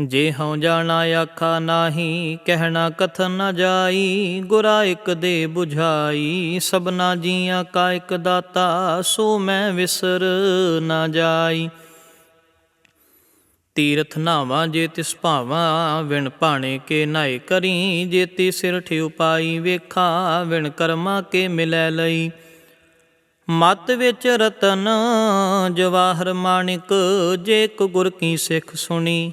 ਜੇ ਹਉ ਜਾਣਾ ਆਖਾ ਨਾਹੀ, ਕਹਿਣਾ ਕਥਨ ਨ ਜਾਈ, ਗੁਰਾ ਇਕ ਦੇ 부ਝਾਈ ਸਭਨਾ ਜੀਆਂ ਕਾ ਇਕ ਦਾਤਾ, ਸੋ ਮੈਂ ਵਿਸਰ ਨਾ ਜਾਈ। ਤੀਰਥ ਨਾਵਾਂ ਜੇ ਤਿਸ ਭਾਵਾਂ, ਵਿਣ ਭਾਣੇ ਕੇ ਨਾਏ ਕਰੀ, ਜੇ ਤੀ ਸਿਰ ਠਿਉ ਪਾਈ ਵੇਖਾ, ਵਿਣ ਕਰਮਾ ਕੇ ਮਿਲੈ ਲਈ। ਮਤ ਵਿੱਚ ਰਤਨ, ਜਵਾਹਰ ਮਾਣਿਕ, ਜੇ ਕੋ ਗੁਰ ਕੀ ਸਿੱਖ ਸੁਣੀ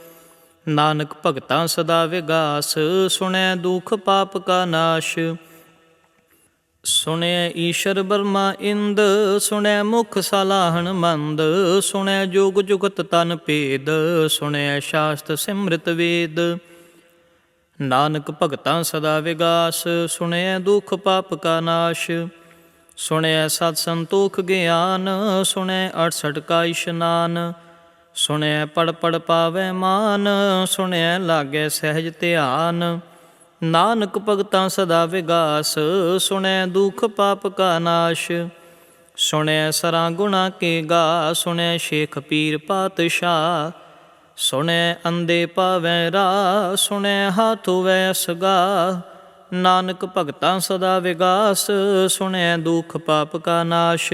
ਨਾਨਕ ਭਗਤਾਂ ਸਦਾ ਵਿਗਾਸ, ਸੁਣੈ ਦੁਖ ਪਾਪ ਕਾ ਨਾਸ਼। ਸੁਣੈ ਈਸ਼ਰ ਬਰਮਾ ਇੰਦ, ਸੁਣੈ ਮੁਖ ਸਲਾਹਣ ਮੰਦ, ਸੁਣੈ ਜੋਗ ਜੁਗਤ ਤਨ ਭੇਦ, ਸੁਣੈ ਸ਼ਾਸਤ ਸਿਮਰਤ ਵੇਦ। ਨਾਨਕ ਭਗਤਾਂ ਸਦਾ ਵਿਗਾਸ, ਸੁਣੈ ਦੁਖ ਪਾਪ ਕਾ ਨਾਸ਼। ਸੁਣਿਆ ਸਤ ਸੰਤੋਖ ਗਿਆਨ, ਸੁਣੈ 68 ਕਾ ਇਸ਼ਨਾਨ। ਸੁਣਿਆ ਪੜ ਪੜ ਪਾਵੇ ਮਾਨ ਸੁਣਿਆ ਲਾਗੇ ਸਹਿਜ ਧਿਆਨ। ਨਾਨਕ ਭਗਤਾਂ ਸਦਾ ਵਿਗਾਸ ਸੁਣੈ ਦੁਖ ਪਾਪ ਕਾ ਨਾਸ਼। ਸੁਣੈ ਸਰਾਂ ਗੁਣਾ ਕੇ ਗਾ ਸੁਣੈ ਸ਼ੇਖ ਪੀਰ ਪਾਤਸ਼ਾਹ। ਸੁਣੈ ਅੰਦੇ ਪਾਵੈ ਰਾ ਸੁਣੈ ਹਾਥ ਵੈ ਸਗਾ ਨਾਨਕ ਭਗਤਾਂ ਸਦਾ ਵਿਗਾਸ ਸੁਣੈ ਦੁਖ ਪਾਪ ਕਾ ਨਾਸ਼।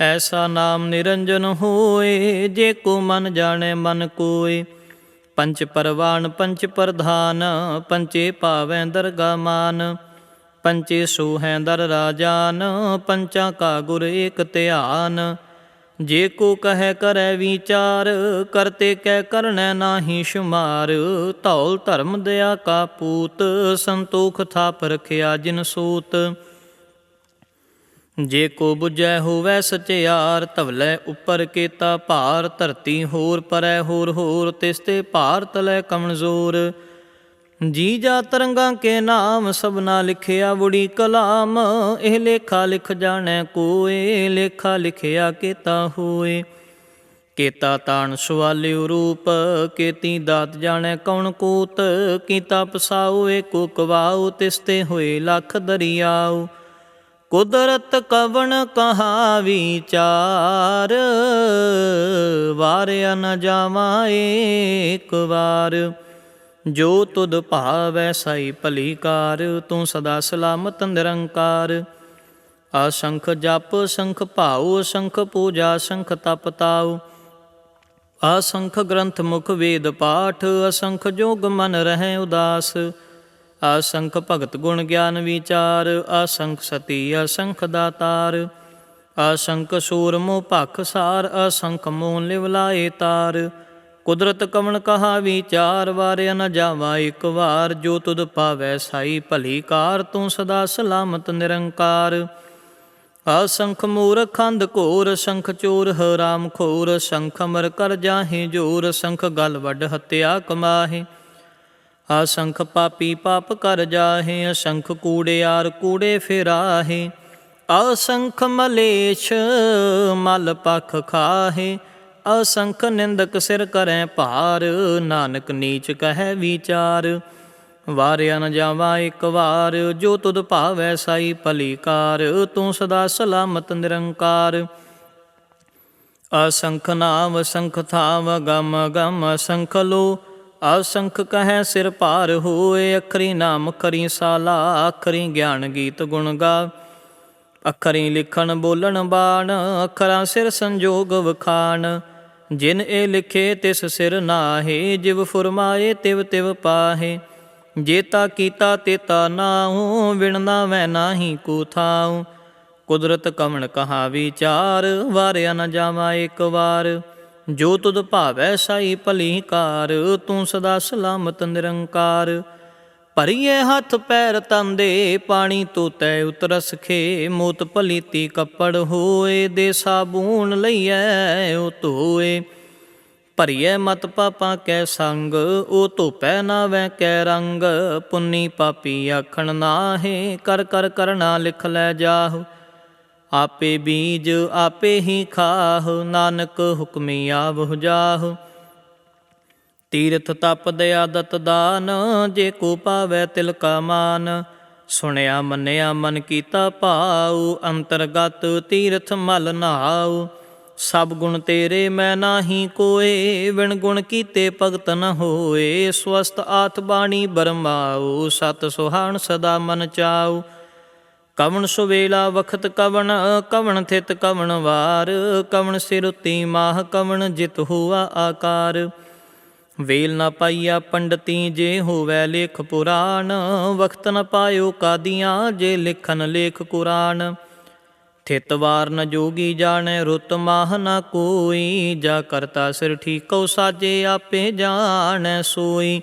ਐਸਾ ਨਾਮ ਨਿਰੰਜਨ ਹੋਏ, ਜੇ ਕੋ ਮਨ ਜਾਣੇ ਮਨ ਕੋਏ। ਪੰਚ ਪਰਵਾਨ, ਪੰਚ ਪ੍ਰਧਾਨ, ਪੰਚੇ ਪਾਵੈ ਦਰਗਾ ਮਾਨ। ਪੰਚੇ ਸੋਹੈ ਦਰ ਰਾਜਾਨ, ਪੰਚਾਂ ਕਾ ਗੁਰ ਏਕ ਧਿਆਨ। ਜੇ ਕੋ ਕਹੈ ਕਰੈ ਵਿਚਾਰ, ਕਰਤੇ ਕੈ ਕਰਨੈ ਨਾਹੀ ਸ਼ੁਮਾਰ। ਧੌਲ ਧਰਮ ਦਇਆ ਕਾ ਪੂਤ, ਸੰਤੋਖ ਥਾਪ ਰਖਿਆ ਜਿਨ ਸੂਤ। ਜੇ ਕੋ 부ਜੈ ਹੋਵੈ ਸਚਿਆਰ, ਧਵਲੇ ਉੱਪਰ ਕੇਤਾ ਭਾਰ, ਧਰਤੀ ਹੋਰ ਪਰੈ ਹੋਰ ਹੋਰ, ਤਿਸ ਤੇ ਭਾਰ ਤਲੈ ਕਮਜ਼ੋਰ। ਜੀ ਜਾ ਤਰੰਗਾਂ ਕੇ ਨਾਮ, ਸਭਨਾ ਲਿਖਿਆ ਬੁੜੀ ਕਲਾਮ, ਇਹ ਲੇਖਾ ਲਿਖ ਜਾਣੈ ਕੋਏ, ਲੇਖਾ ਲਿਖਿਆ ਕੇਤਾ ਹੋਏ। ਕੇਤਾ ਤਾਣ ਸੁਆਲਿਉ ਰੂਪ, ਕੇਤੀ ਦਾਤ ਜਾਣੈ ਕੌਣ ਕੋਤ, ਕੀਤਾ ਪਸਾਉ ਏਕੋ ਕਵਾਉ, ਤਿਸ ਤੇ ਹੋਏ ਲੱਖ ਦਰਿਆਉ। ਕੁਦਰਤ ਕਵਣ ਕਹਾ ਵਿਚਾਰ ਵਾਰਿਆ ਨ ਜਾਵਾਂ ਏਕ ਵਾਰ। ਜੋ ਤੁਧ ਭਾਵੈ ਸਾਈ ਭਲੀ ਕਾਰ ਤੂੰ ਸਦਾ ਸਲਾਮਤ ਨਿਰੰਕਾਰ। ਅਸੰਖ ਜਪ, ਸੰਖ ਭਾਉ, ਸੰਖ ਪੂਜਾ, ਸੰਖ ਤਪ ਤਾਉ। ਅਸੰਖ ਗ੍ਰੰਥ ਮੁਖ ਵੇਦ ਪਾਠ, ਅਸੰਖ ਜੋਗ ਮਨ ਰਹਿ ਉਦਾਸ। ਅਸੰਖ ਭਗਤ ਗੁਣ ਗਿਆਨ ਵਿਚਾਰ, ਅਸੰਖ ਸਤੀ ਅਸੰਖ ਦਾਤਾਰ, ਅਸੰਖ ਸੂਰ ਮੋਹ ਭਖ ਸਾਰ, ਅਸੰਖ ਮੋਹ ਲਿਵ ਲਾਏ ਤਾਰ। ਕੁਦਰਤ ਕਵਣ ਕਹਾ ਵਿਚਾਰ, ਵਾਰਿਆ ਨ ਜਾਵਾ ਇੱਕ ਵਾਰ। ਜੋ ਤੁਧ ਪਾਵੈ ਸਾਈ ਭਲੀ ਕਾਰ, ਤੂੰ ਸਦਾ ਸਲਾਮਤ ਨਿਰੰਕਾਰ। ਅਸੰਖ ਮੂਰਖ ਖੰਦ ਘੋਰ ਸੰਖ ਚੋਰ ਹਰਾਮ ਖੋਰ ਸੰਖ ਅਮਰ ਕਰ ਜਾਹੇ ਜੋਰ ਸੰਖ ਗਲ ਵੱਡ ਹਤਿਆ ਕਮਾਹੇ। ਅਸੰਖ ਪਾਪੀ ਪਾਪ ਕਰ ਜਾਹੇ ਅਸੰਖ ਕੂੜਿਆਰ ਕੂੜੇ ਫਿਰਾਹੇ ਅਸੰਖ ਮਲੇਛ ਮਲ ਪਖ ਖਾਹੇ ਅਸੰਖ ਨਿੰਦਕ ਸਿਰ ਕਰੈ ਭਾਰ, ਨਾਨਕ ਨੀਚ ਕਹੈ ਵਿਚਾਰ। ਵਾਰਿਆ ਨ ਜਾਵਾ ਇੱਕ ਵਾਰ, ਜੋ ਤੁਧ ਭਾਵੈ ਸਾਈ ਭਲੀਕਾਰ, ਤੂੰ ਸਦਾ ਸਲਾਮਤ ਨਿਰੰਕਾਰ। ਅਸੰਖ ਨਾਮ, ਸੰਖ ਥਾਵ ਗਮ ਗਮ ਅਸੰਖ ਲੋ ਅਸੰਖ ਕਹੈ ਸਿਰ ਭਾਰ ਹੋਏ, ਅਖਰੀ ਨਾਮ ਕਰੀ ਸਾਲਾ, ਅਖਰੀ ਗਿਆਨ ਗੀਤ ਗੁਣ ਗਾ। ਅਖਰੀ ਲਿਖਣ ਬੋਲਣ ਬਾਣ, ਅਖਰਾਂ ਸਿਰ ਸੰਜੋਗ ਵਖਾਣ। ਜਿਨ ਇਹ ਲਿਖੇ ਤਿਸ ਸਿਰ ਨਾਹੇ, ਜਿਵ ਫੁਰਮਾਏ ਤਿਵ ਤਿਵ ਪਾਹੇ। ਜੇਤਾ ਕੀਤਾ ਤੇਤਾ ਨਾਉ ਵਿਣਨਾ ਵੈ ਨਾਹੀ ਕੋ ਥਾਉ। ਕੁਦਰਤ ਕਮਣ ਕਹਾ ਵਿਚਾਰ ਵਾਰਿਆ ਨ ਜਾਵਾ ਇੱਕ ਵਾਰ। ਜੋ ਤੁਧ ਭਾਵੈ ਸਾਈ ਭਲੀ ਕਾਰ, ਤੂੰ ਸਦਾ ਸਲਾਮਤ ਨਿਰੰਕਾਰ। ਭਰੀਏ ਹੱਥ ਪੈਰ ਤੰਦੇ ਪਾਣੀ ਤੋਤੈ ਉਤਰਸ ਖੇ। ਮੋਤ ਭਲੀਤੀ ਕੱਪੜ ਹੋਏ, ਦੇ ਸਾਬੂਨ ਲਈਐ, ਉਹ ਧੋਏ। ਭਰੀਏ ਮਤ ਪਾਪਾਂ ਕੈ ਸੰਗ, ਉਹ ਧੋਪੈ ਨਾ ਵੈ ਕੈ ਰੰਗ। ਪੁੰਨੀ ਪਾਪੀ ਆਖਣ ਨਾਹੇ, ਕਰ ਕਰ ਕਰਨਾ ਲਿਖ ਲੈ ਜਾਹੁ। ਆਪੇ ਬੀਜ ਆਪੇ ਹੀ ਖਾਹ, ਨਾਨਕ ਹੁਕਮੀ ਆਵਹੁ ਜਾਹ। ਤੀਰਥ ਤਪ ਦਇਆ ਦਤ ਦਾਨ, ਜੇ ਕੋ ਪਾਵੈ ਤਿਲ ਕਾ ਮਾਨ। ਸੁਣਿਆ ਮੰਨਿਆ ਮਨ ਕੀਤਾ ਭਾਉ, ਅੰਤਰਗਤ ਤੀਰਥ ਮਲ ਨਹਾਉ ਸਭ ਗੁਣ ਤੇਰੇ ਮੈਂ ਨਾਹੀ ਕੋਏ ਵਿਣ ਗੁਣ ਕੀਤੇ ਭਗਤ ਨ ਹੋਏ। ਸਵਸਤ ਆਤ ਬਾਣੀ ਬਰਮਾਉ, ਸਤ ਸੁਹਾਣ ਸਦਾ ਮਨ ਚਾਉ। ਕਵਣ ਸੁਵੇਲਾ ਵਖਤ ਕਵਣ ਕਵਣ ਥਿਤ ਕਵਣ ਵਾਰ, ਕਵਣ ਸਿਰੁਤੀ ਮਾਹ, ਕਵਣ ਜਿਤ ਹੁਆ ਆਕਾਰ। ਵੇਲ ਨਾ ਪਾਈਆ ਪੰਡਤੀ ਜੇ ਹੋਵੈ ਲੇਖ ਪੁਰਾਣ, ਵਖਤ ਨ ਪਾਇਓ ਕਾਦੀਆਂ ਜੇ ਲਿਖਨ ਲੇਖ ਕੁਰਾਨ। ਥਿਤ ਵਾਰ ਨ ਜੋਗੀ ਜਾਣੈ ਰੁਤ ਮਾਹ ਨ ਕੋਈ, ਜਾ ਕਰਤਾ ਸਿਰ ਠੀਕਉ ਸਾਜੇ ਆਪੇ ਜਾਣੈ ਸੋਈ।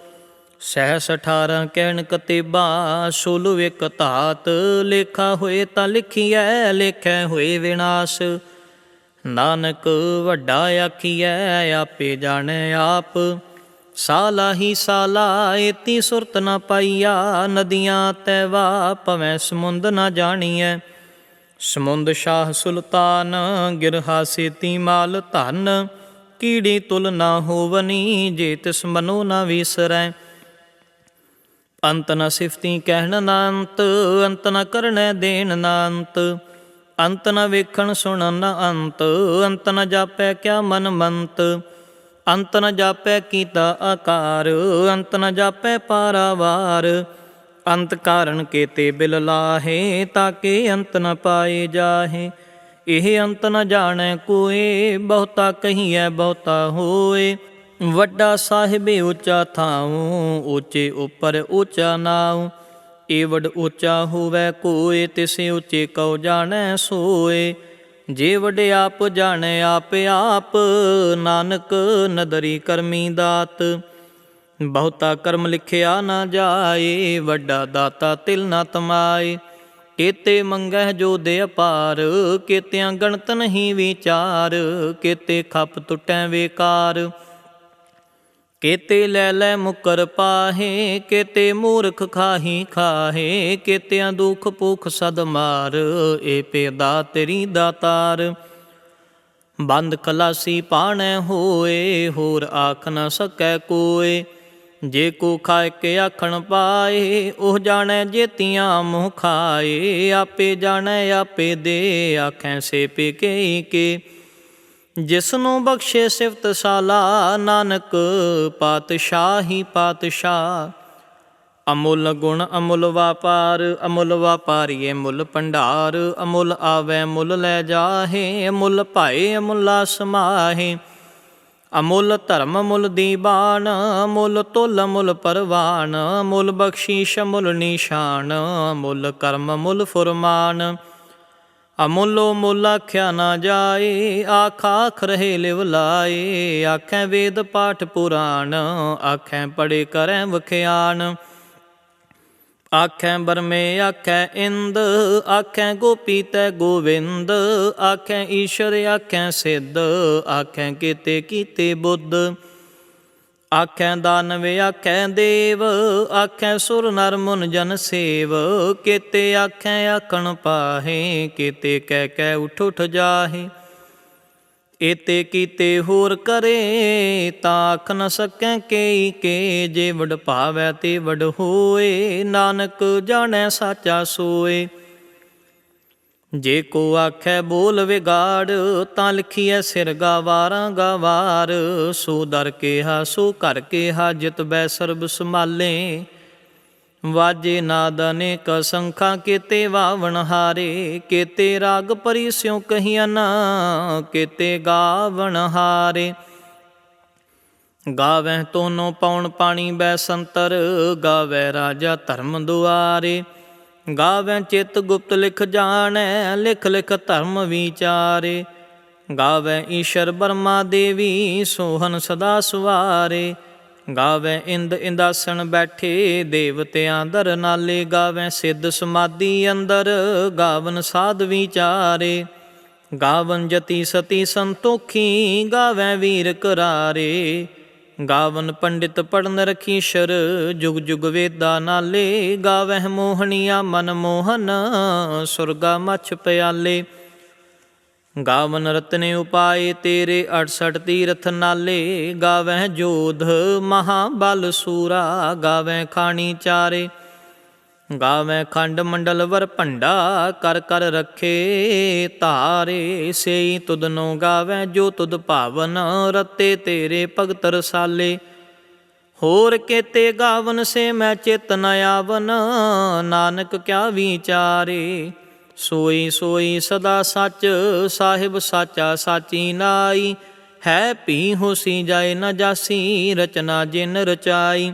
ਸਹਿਸ 18 ਕਹਿਣ ਕਤੇਬਾ, ਸੁਲ ਇਕ ਧਾਤ, ਲੇਖਾ ਹੋਏ ਤਾਂ ਲਿਖੀਐ, ਲੇਖੈ ਹੋਏ ਵਿਨਾਸ਼। ਨਾਨਕ ਵੱਡਾ ਆਖੀਐ, ਆਪੇ ਜਾਣੈ ਆਪ। ਸਾਲਾ ਹੀ ਸਾਲਾ, ਏਤੀ ਸੁਰਤ ਨ ਪਾਈਆ, ਨਦੀਆਂ ਤੈ ਤੈਵਾ ਭਵੈ ਸਮੁੰਦ ਨ ਜਾਣੀਐ। ਸਮੁੰਦ ਸ਼ਾਹ ਸੁਲਤਾਨ ਗਿਰਹਾ ਸੇਤੀ ਮਾਲ ਧਨ। ਕੀੜੀ ਤੁਲ ਨਾ ਹੋਵਨੀ, ਜੇ ਤਿਸ ਮਨੋ ਨ ਵਿਸਰੈ। ਅੰਤ ਨ ਸਿਫਤੀ ਕਹਿਣ ਨਾ ਅੰਤ ਅੰਤ ਨ ਕਰਨੈ ਦੇਣ ਨਾ ਅੰਤ ਅੰਤ ਨ ਵੇਖਣ ਸੁਣਨ ਨ ਅੰਤ ਅੰਤ ਨ ਜਾਪੈ ਕਿਆ ਮਨ ਮੰਤ। ਅੰਤ ਨ ਜਾਪੈ ਕੀਤਾ ਆਕਾਰ, ਅੰਤ ਨ ਜਾਪੈ ਪਾਰਾਵਾਰ। ਅੰਤ ਕਾਰਨ ਕੇਤੇ ਬਿਲ ਲਾਹੇ, ਤਾਕੇ ਅੰਤ ਨ ਪਾਏ ਜਾਹੇ। ਇਹ ਅੰਤ ਨ ਜਾਣੈ ਕੋਏ, ਬਹੁਤਾ ਕਹੀਐ ਬਹੁਤਾ ਹੋਏ। ਵੱਡਾ ਸਾਹਿਬ ਉੱਚਾ ਥਾਉ, ਉੱਚੇ ਉੱਪਰ ਉੱਚਾ ਨਾਉ। ਏਵਡ ਉੱਚਾ ਹੋਵੇ ਕੋਏ, ਤਿਸੇ ਉੱਚੇ ਕਉ ਜਾਣੈ ਸੋਏ। ਜੇ ਵਡ ਆਪ ਜਾਣੈ ਆਪ ਆਪ, ਨਾਨਕ ਨਦਰੀ ਕਰਮੀ ਦਾਤ। ਬਹੁਤਾ ਕਰਮ ਲਿਖਿਆ ਨਾ ਜਾਏ, ਵੱਡਾ ਦਾਤਾ ਤਿਲ ਨਾ ਤਮਾਏ। ਕੇਤੇ ਮੰਗਹਿ ਜੋ ਦੇ ਅਪਾਰ, ਕੇਤਿਆਂ ਗਣਤ ਨਹੀਂ ਵਿਚਾਰ। ਕੇਤੇ ਖੱਪ ਟੁੱਟੈ ਵੇਕਾਰ। ਕੇਤੇ ਲੈ ਲੈ ਮੁਕਰ ਪਾਹੇ, ਕੇਤੇ ਮੂਰਖ ਖਾਹੀ ਖਾਹੇ, ਕੇਤਿਆਂ ਦੁਖ ਭੁਖ ਸਦ ਮਾਰ, ਏ ਪੇਦਾ ਤੇਰੀ ਦਾਤਾਰ। ਬੰਦ ਕਲਾਸੀ ਪਾਣੈ ਹੋਏ, ਹੋਰ ਆਖ ਨ ਸਕੈ ਕੋਏ। ਜੇ ਕੋ ਖਾਇ ਕੇ ਆਖਣ ਪਾਏ, ਉਹ ਜਾਣੈ ਜੇਤੀਆਂ ਮੋਹ ਖਾਏ। ਆਪੇ ਜਾਣੈ, ਆਪੇ ਦੇ, ਆਖੈ ਸੇ ਪੇ ਕੇ ਕੇ। ਜਿਸ ਨੂੰ ਬਖਸ਼ੇ ਸਿਫਤ ਸਾਲਾ, ਨਾਨਕ ਪਾਤਸ਼ਾਹੀ ਪਾਤਸ਼ਾਹ। ਅਮੁੱਲ ਗੁਣ ਅਮੁੱਲ ਵਾਪਾਰ, ਅਮੁੱਲ ਵਪਾਰੀਏ ਮੁੱਲ ਭੰਡਾਰ। ਅਮੁੱਲ ਆਵੈ ਮੁੱਲ ਲੈ ਜਾਹੇ, ਅਮੁੱਲ ਭਾਏ ਅਮੁੱਲਾ ਸਮਾਹੇ। ਅਮੁੱਲ ਧਰਮ ਮੁੱਲ ਦੀਬਾਨ ਮੁੱਲ ਤੁਲ ਮੁੱਲ ਪਰਵਾਨ। ਮੁੱਲ ਬਖਸ਼ੀਸ਼ ਮੁੱਲ ਨਿਸ਼ਾਨ ਮੁੱਲ ਕਰਮ ਮੁੱਲ ਫੁਰਮਾਨ। ਅਮੁੱਲੋ ਮੁੱਲ ਆਖਿਆ ਨਾ ਜਾਏ, ਆਖ ਆਖ ਰਹੇ ਲਿਵ ਲਾਏ। ਆਖੈ ਵੇਦ ਪਾਠ ਪੁਰਾਣ, ਆਖੈ ਪੜੇ ਕਰੈ ਵਖਿਆਨ ਆਖੈ ਬਰਮੇ ਆਖੈ ਇੰਦ, ਆਖੈ ਗੋਪੀ ਤੈ ਗੋਵਿੰਦ। ਆਖੈ ਈਸ਼ਰ ਆਖੈ ਸਿੱਧ, ਆਖੈ ਕੀਤੇ ਕੀਤੇ ਬੁੱਧ। ਆਖੈ ਦਾਨਵੇ ਆਖੈ ਦੇਵ, ਆਖੈ ਸੁਰ ਨਰ ਮੁਨ ਜਨ ਸੇਵ। ਕੀਤੇ ਆਖੈ ਆਖਣ ਪਾਹੇ, ਕੀਤੇ ਕਹਿ ਕਹਿ ਉਠ ਉਠ ਜਾਹੇ। ਏਤੇ ਕੀਤੇ ਹੋਰ ਕਰੇ, ਤਾਂ ਆਖ ਨ ਸਕੈ ਕੇ ਕੇ। ਜੇ ਵਡ ਭਾਵੈ ਤੇ ਵਡ ਹੋਏ, ਨਾਨਕ ਜਾਣੈ ਸਾਚਾ ਸੋਏ। ਜੇ ਕੋ ਆਖੈ ਬੋਲ ਵਿਗਾੜ, ਤਾਂ ਲਿਖੀਐ ਸਿਰ ਗਾਵਾਰਾਂ ਗਾਵਾਰ। ਸੋ ਦਰ ਕੇਹਾ, ਸੋ ਘਰ ਕੇਹਾ, ਜਿਤ ਬੈ ਸਰਬ ਸੰਭਾਲੇ। ਵਾਜੇ ਨਾਦ ਅਨੇਕ ਸੰਖਾਂ, ਕੀਤੇ ਵਾਵਣ ਹਾਰੇ। ਕੀਤੇ ਰਾਗ ਪਰੀ ਸਿਉ ਕਹੀਆਂ ਨਾ, ਕੀਤੇ ਗਾਵਣ ਹਾਰੇ। ਗਾਵੈ ਤੋਨੋ ਪਾਉਣ ਪਾਣੀ ਬੈ ਸੰਤਰ ਗਾਵੈ ਰਾਜਾ ਧਰਮ ਦੁਆਰੇ। ਗਾਵੈ ਚਿਤ ਗੁਪਤ ਲਿਖ ਜਾਣੈ, ਲਿਖ ਲਿਖ ਧਰਮ ਵਿਚਾਰੇ। ਗਾਵੈ ਈਸ਼ਰ ਬਰਮਾ ਦੇਵੀ ਸੋਹਨ ਸਦਾ ਸੁਵਾਰੇ। ਗਾਵੈ ਇੰਦ ਇੰਦਾਸਣ ਬੈਠੇ, ਦੇਵਤਿਆਂ ਦਰ ਨਾਲੇ। ਗਾਵੈ ਸਿੱਧ ਸਮਾਧੀ ਅੰਦਰ, ਗਾਵਨ ਸਾਧ ਵਿਚਾਰੇ। ਗਾਵਨ ਜਤੀ ਸਤੀ ਸੰਤੋਖੀ, ਗਾਵੈ ਵੀਰ ਕਰਾਰੇ। ਗਾਵਨ ਪੰਡਿਤ ਪੜਨ ਰਖੀਸ਼ਰ, ਜੁਗ ਜੁਗ ਵੇਦਾ ਨਾਲੇ, ਗਾਵਹਿ ਮੋਹਣੀਆ ਮਨ ਮੋਹਨ, ਸੁਰਗਾ ਮਛ ਪਿਆਲੇ। ਗਾਵਨ ਰਤਨੇ ਉਪਾਏ ਤੇਰੇ 68 ਤੀਰਥ ਨਾਲੇ, ਗਾਵਹਿ ਜੋਧ ਮਹਾਬਲ ਸੂਰਾ, ਗਾਵਹਿ ਖਾਣੀ ਚਾਰੇ। ਗਾਵੈ ਖੰਡ ਮੰਡਲ ਵਰ ਭੰਡਾ, ਕਰ ਕਰ ਰੱਖੇ ਧਾਰੇ। ਸੇਈ ਤੁਧਨੋ ਗਾਵੈ, ਜੋ ਤੁਦ ਭਾਵਨ ਰਤੇ ਤੇਰੇ ਭਗਤ ਰਸਾਲੇ। ਹੋਰ ਕੇਤੇ ਗਾਵਨ ਸੇ ਮੈਂ ਚਿਤ ਨ ਆਵਨ, ਨਾਨਕ ਕਿਆ ਵਿਚਾਰੇ। ਸੋਈ ਸੋਈ ਸਦਾ ਸੱਚ, ਸਾਹਿਬ ਸਾਚਾ ਸਾਚੀ ਨਾਈ। ਹੈ ਪੀ ਹੋਸੀ ਜਾਏ ਨਾ ਜਾਸੀ, ਰਚਨਾ ਜਿਨ ਰਚਾਈ।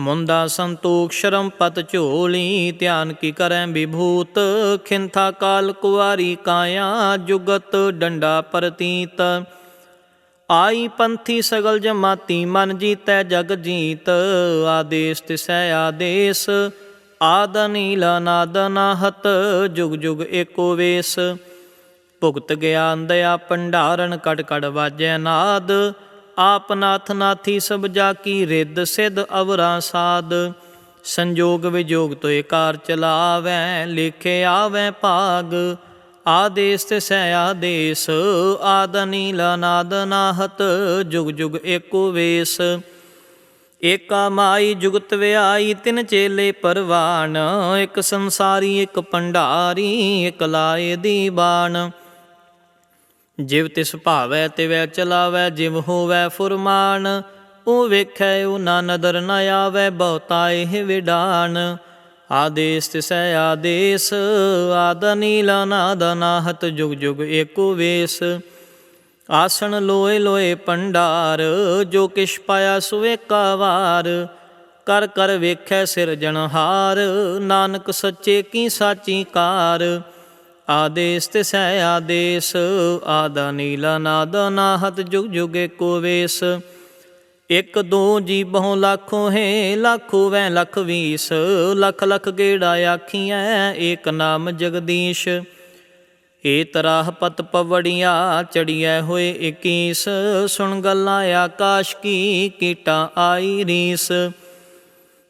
ਮੁੰਦਾ ਸੰਤੋਖ ਸ਼ਰਮ ਪਤ ਝੋਲੀ, ਧਿਆਨ ਕੀ ਕਰੈ ਵਿਭੂਤ? ਖਿੰਥਾ ਕਾਲ ਕੁਵਾਰੀ ਕਾਇਆ, ਜੁਗਤ ਡੰਡਾ ਪ੍ਰਤੀਤ। ਆਈ ਪੰਥੀ ਸਗਲ ਜਮਾਤੀ, ਮਨ ਜੀਤੈ ਜਗ ਜੀਤ। ਆਦੇਸ ਤਿਸੈ ਆਦੇਸ, ਆਦ ਨੀਲਾ ਨਾਦ ਨਾਹਤ, ਜੁਗ ਜੁਗ ਏਕੋ ਵੇਸ। ਭੁਗਤ ਗਿਆਨ ਦਇਆ ਭੰਡਾਰਨ ਕੜ ਕੜ ਵਾਜੈ ਨਾਦ। ਆਪ ਨਾਥ ਨਾਥੀ ਸਭ ਜਾ ਕੀ ਰਿੱਧ ਸਿਧ ਅਵਰਾ ਸਾਧ। ਸੰਜੋਗ ਵਿਜੋਗ ਤੋਏ ਕਾਰ ਚਲਾਵੈ, ਲਿਖੇ ਆਵੈ ਭਾਗ। ਆਦੇਸ ਤੇ ਸੈ ਆਦੇਸ, ਆਦ ਨੀਲਾ ਨਾਹਤ, ਜੁਗ ਜੁਗ ਏਕੋ ਵੇਸ। ਏਕਾ ਮਾਈ ਜੁਗਤ ਵਿਆਈ, ਤਿਨ ਚੇਲੇ ਪਰਵਾਨ। ਇੱਕ ਸੰਸਾਰੀ, ਇੱਕ ਭੰਡਾਰੀ ਇਕ ਲਾਏ ਦੀ ਬਾਣ ਜਿਵ ਤਿਸ ਭਾਵੈ ਤਿਵੈ ਚਲਾਵੈ, ਜਿਵ ਹੋਵੈ ਫੁਰਮਾਨ, ਉਹ ਵੇਖੈ ਉਹ ਨਾ ਨਦਰ ਨ ਆਵੈ, ਬਹੁਤਾ ਇਹ ਵਿਡਾਨ। ਆਦੇਸ ਤਿਸੈ ਆਦੇਸ, ਆਦ ਨੀਲਾ ਨਾਦ ਨਾਹਤ ਜੁਗ ਜੁਗ ਏਕੋ ਵੇਸ। ਆਸਣ ਲੋਏ ਲੋਏ ਪੰਡਾਰ, ਜੋ ਕਿਛ ਪਾਇਆ ਸੁਵੇਕਾ ਵਾਰ। ਕਰ ਕਰ ਵੇਖੈ ਸਿਰਜਣਹਾਰ, ਨਾਨਕ ਸੱਚੇ ਕੀ ਸਾਚੀ ਕਾਰ। ਆਦੇਸ ਤੇ ਸਹਿ ਆਦੇਸ, ਆਦਾ ਨੀਲਾ ਨਾਦ ਨਾਹਤ ਜੁਗ ਜੁਗ ਏਕੋ ਵੇਸ। ਇਕ ਦੋ ਜੀ ਬਹੁ ਲੱਖੋਂ ਹੈ, ਲੱਖੋ ਵੈ ਲੱਖ ਵੀਸ। ਲੱਖ ਲੱਖ ਗੇੜਾ ਆਖੀਐ, ਏਕ ਨਾਮ ਜਗਦੀਸ਼। ਏ ਤਰਾਹ ਪਤ ਪਵੜੀਆਂ, ਚੜੀਐ ਹੋਏ 21 ਸੁਣ ਗੱਲਾਂ ਆਕਾਸ਼ ਕੀ, ਕੀਟਾਂ ਆਈ ਰੀਸ।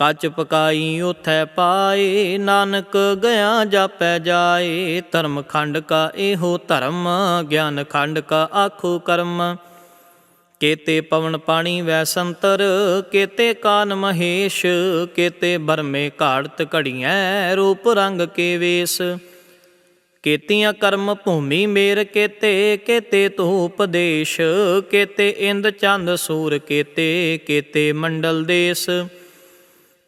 ਕੱਚ ਪਕਾਈ ਉਥੈ ਪਾਏ, ਨਾਨਕ ਗਿਆ ਜਾਪੈ ਜਾਏ, ਧਰਮ ਖੰਡ ਕਾ ਇਹੋ ਧਰਮ, ਗਿਆਨ ਖੰਡ ਕਾ ਆਖੋ ਕਰਮ। ਕੇਤੇ ਪਵਨ ਪਾਣੀ ਵੈ ਸੰਤਰ, ਕੇਤੇ ਕਾਨ ਮਹੇਸ਼, ਕੇਤੇ ਬਰਮੇ ਘਾੜਤ ਘੜੀਐ, ਰੂਪ ਰੰਗ ਕੇ ਵੇਸ। ਕੇਤੀਆਂ ਕਰਮ ਭੂਮੀ ਮੇਰ ਕੇਤੇ ਕੇਤੇ ਤੂੰ ਉਪਦੇਸ਼ ਕੇਤੇ ਇੰਦ ਚੰਦ ਸੂਰ ਕੇਤੇ ਕੇਤੇ ਮੰਡਲ ਦੇਸ।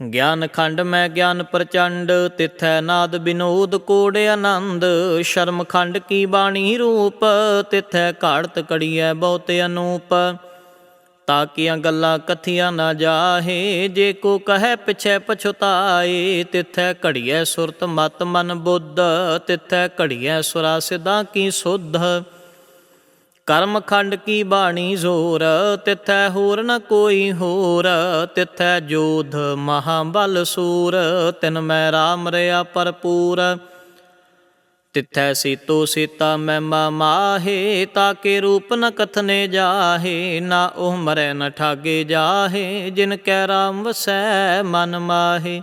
ਗਿਆਨ ਖੰਡ ਮੈਂ ਗਿਆਨ ਪ੍ਰਚੰਡ, ਤਿਥੈ ਨਾਦ ਬਿਨੋਦ ਕੋੜ ਆਨੰਦ। ਸ਼ਰਮ ਖੰਡ ਕੀ ਬਾਣੀ ਰੂਪ, ਤਿਥੈ ਘਾੜਤ ਕੜੀਐ ਬਹੁਤ ਅਨੂਪ। ਤਾਕੀਆਂ ਗੱਲਾਂ ਕਥੀਆਂ ਨਾ ਜਾਹੇ, ਜੇ ਕੋ ਕਹੈ ਪਿਛੈ ਪਛਤਾਏ। ਤਿਥੈ ਘੜੀਐ ਸੁਰਤ ਮਤ ਮਨ ਬੁੱਧ, ਤਿਥੈ ਘੜੀਐ ਸੁਰਾ ਸਿਧਾਂ ਕੀ ਸੁਧ। ਕਰਮ ਖੰਡ ਕੀ ਬਾਣੀ ਜ਼ੋਰ? ਤਿਥੈ ਹੋਰ ਨ ਕੋਈ ਹੋਰ। ਤਿਥੈ ਜੋਧ ਮਹਾਬਲ ਸੂਰ। ਤਿਨ ਮੈਂ ਰਾਮ ਰਿਆ ਭਰਪੂਰ। ਤਿਥੈ ਸੀਤੋ ਸੀਤਾ ਮੈਂ ਮਾਹੇ, ਤਾਕੇ ਰੂਪ ਨ ਕਥਨੇ ਜਾਹੇ। ਨਾ ਉਹ ਮਰੈ ਨ ਠਾਗੇ ਜਾਹੇ, ਜਿਨ ਕੈ ਰਾਮ ਵਸੈ ਮਨ ਮਾਹੇ।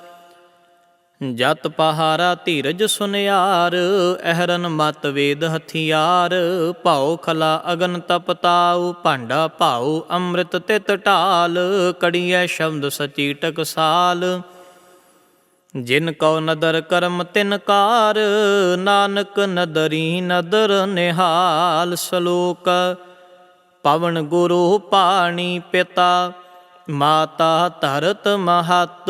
ਜਤ ਪਹਾਰਾ ਧੀਰਜ ਸੁਨਿਆਰ, ਅਹਰਨ ਮਤ ਵੇਦ ਹਥਿਆਰ, ਭਾਉ ਖਲਾ ਅਗਨ ਤਪਤਾਉ ਭਾਂਡਾ ਭਾਉ ਅੰਮ੍ਰਿਤ ਤਿਤ ਢਾਲ, ਕੜੀਐ ਸ਼ਬਦ ਸਚੀ ਟਕਸਾਲ। ਜਿਨ ਕਉ ਨਦਰ ਕਰਮ ਤਿਨ ਕਾਰ, ਨਾਨਕ ਨਦਰੀ ਨਦਰ ਨਿਹਾਲ। ਸ਼ਲੋਕ, ਪਵਨ ਗੁਰੂ ਪਾਣੀ ਪਿਤਾ, ਮਾਤਾ ਧਰਤ ਮਹਤ